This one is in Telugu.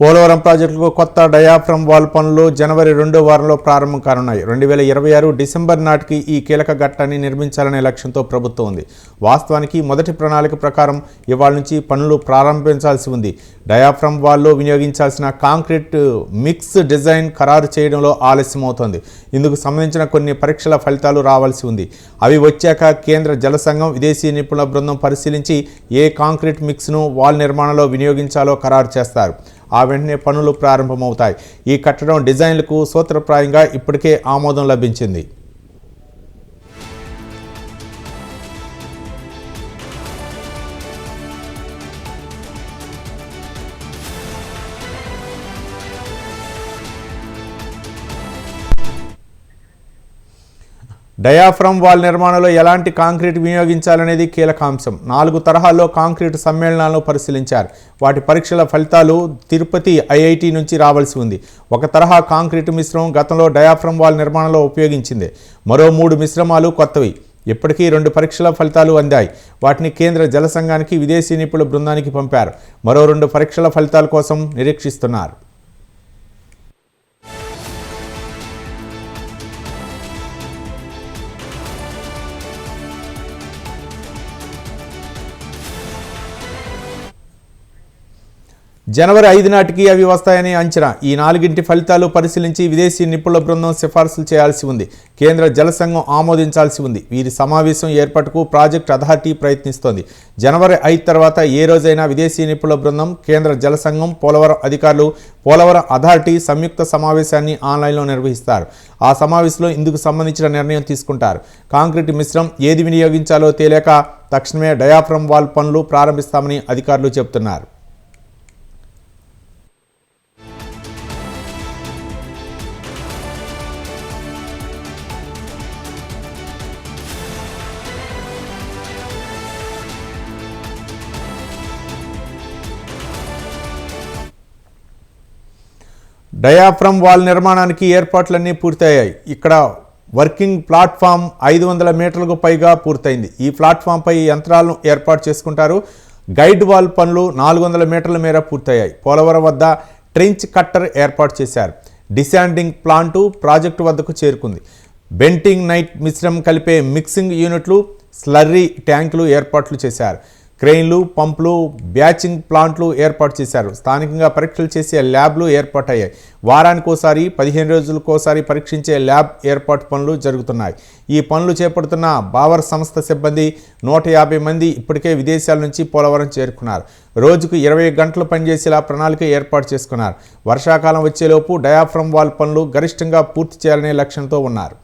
పోలవరం ప్రాజెక్టుకు కొత్త డయాఫ్రమ్ వాల్ పనులు జనవరి రెండో వారంలో ప్రారంభం కానున్నాయి. రెండు వేల ఇరవై ఆరు డిసెంబర్ నాటికి ఈ కీలక ఘట్టాన్ని నిర్మించాలనే లక్ష్యంతో ప్రభుత్వం ఉంది. వాస్తవానికి మొదటి ప్రణాళిక ప్రకారం ఇవాళ నుంచి పనులు ప్రారంభించాల్సి ఉంది. డయాఫ్రమ్ వాల్లో వినియోగించాల్సిన కాంక్రీట్ మిక్స్ డిజైన్ ఖరారు చేయడంలో ఆలస్యం అవుతోంది ఇందుకు సంబంధించిన కొన్ని పరీక్షల ఫలితాలు రావాల్సి ఉంది. అవి వచ్చాక కేంద్ర జల సంఘం విదేశీ నిపుణుల బృందం పరిశీలించి ఏ కాంక్రీట్ మిక్స్ను వాల్ నిర్మాణంలో వినియోగించాలో ఖరారు చేస్తారు. ఆ వెంటనే పనులు ప్రారంభమవుతాయి. ఈ కట్టడం డిజైన్లకు సూత్రప్రాయంగా ఇప్పటికే ఆమోదం లభించింది. డయాఫ్రమ్ వాల్ నిర్మాణంలో ఎలాంటి కాంక్రీట్ వినియోగించాలనేది కీలకాంశం. నాలుగు తరహాల్లో కాంక్రీట్ సమ్మేళనాలను పరిశీలించారు. వాటి పరీక్షల ఫలితాలు తిరుపతి ఐఐటి నుంచి రావాల్సి ఉంది. ఒక తరహా కాంక్రీట్ మిశ్రమం గతంలో డయాఫ్రమ్ వాల్ నిర్మాణంలో ఉపయోగించింది. మరో మూడు మిశ్రమాలు కొత్తవి. ఇప్పటికీ రెండు పరీక్షల ఫలితాలు అందాయి. వాటిని కేంద్ర జల సంఘానికి విదేశీ నిపుణుల బృందానికి పంపారు. మరో రెండు పరీక్షల ఫలితాల కోసం నిరీక్షిస్తున్నారు. జనవరి ఐదు నాటికి అవి వస్తాయని అంచనా. ఈ నాలుగింటి ఫలితాలు పరిశీలించి విదేశీ నిపుణుల బృందం సిఫార్సులు చేయాల్సి ఉంది. కేంద్ర జల సంఘం ఆమోదించాల్సి ఉంది. వీరి సమావేశం ఏర్పాటుకు ప్రాజెక్ట్ అథారిటీ ప్రయత్నిస్తోంది. జనవరి ఐదు తర్వాత ఏ రోజైనా విదేశీ నిపుణుల బృందం కేంద్ర జల సంఘం పోలవరం అధికారులు పోలవరం అథారిటీ సంయుక్త సమావేశాన్ని ఆన్లైన్లో నిర్వహిస్తారు. ఆ సమావేశంలో ఇందుకు సంబంధించిన నిర్ణయం తీసుకుంటారు. కాంక్రీట్ మిశ్రం ఏది వినియోగించాలో తేలేక తక్షణమే డయాఫ్రమ్ వాల్ పనులు ప్రారంభిస్తామని అధికారులు చెబుతున్నారు. డయాఫ్రమ్ వాల్ నిర్మాణానికి ఏర్పాట్లన్నీ పూర్తయ్యాయి. ఇక్కడ వర్కింగ్ ప్లాట్ఫామ్ ఐదు వందల మీటర్లకు పైగా పూర్తయింది. ఈ ప్లాట్ఫామ్పై యంత్రాలను ఏర్పాటు చేసుకుంటారు. గైడ్ వాల్ పనులు నాలుగు వందల మీటర్ల మేర పూర్తయ్యాయి. పోలవరం వద్ద ట్రెంచ్ కట్టర్ ఏర్పాటు చేశారు. డిశాండింగ్ ప్లాంటు ప్రాజెక్టు వద్దకు చేరుకుంది. బెంటింగ్ నైట్ మిశ్రమం కలిపే మిక్సింగ్ యూనిట్లు స్లర్రీ ట్యాంకులు ఏర్పాట్లు చేశారు. క్రెయిన్లు పంపులు బ్యాచింగ్ ప్లాంట్లు ఏర్పాటు చేశారు. స్థానికంగా పరీక్షలు చేసే ల్యాబ్లు ఏర్పాటయ్యాయి. వారానికోసారి పదిహేను రోజులకోసారి పరీక్షించే ల్యాబ్ ఏర్పాటు పనులు జరుగుతున్నాయి. ఈ పనులు చేపడుతున్న బావర్ సంస్థ సిబ్బంది నూట యాభై మంది ఇప్పటికే విదేశాల నుంచి పోలవరం చేరుకున్నారు. రోజుకు ఇరవై గంటలు పనిచేసేలా ప్రణాళిక ఏర్పాటు చేసుకున్నారు. వర్షాకాలం వచ్చేలోపు డయాఫ్రమ్ వాల్ పనులు గరిష్టంగా పూర్తి చేయాలనే లక్ష్యంతో ఉన్నారు.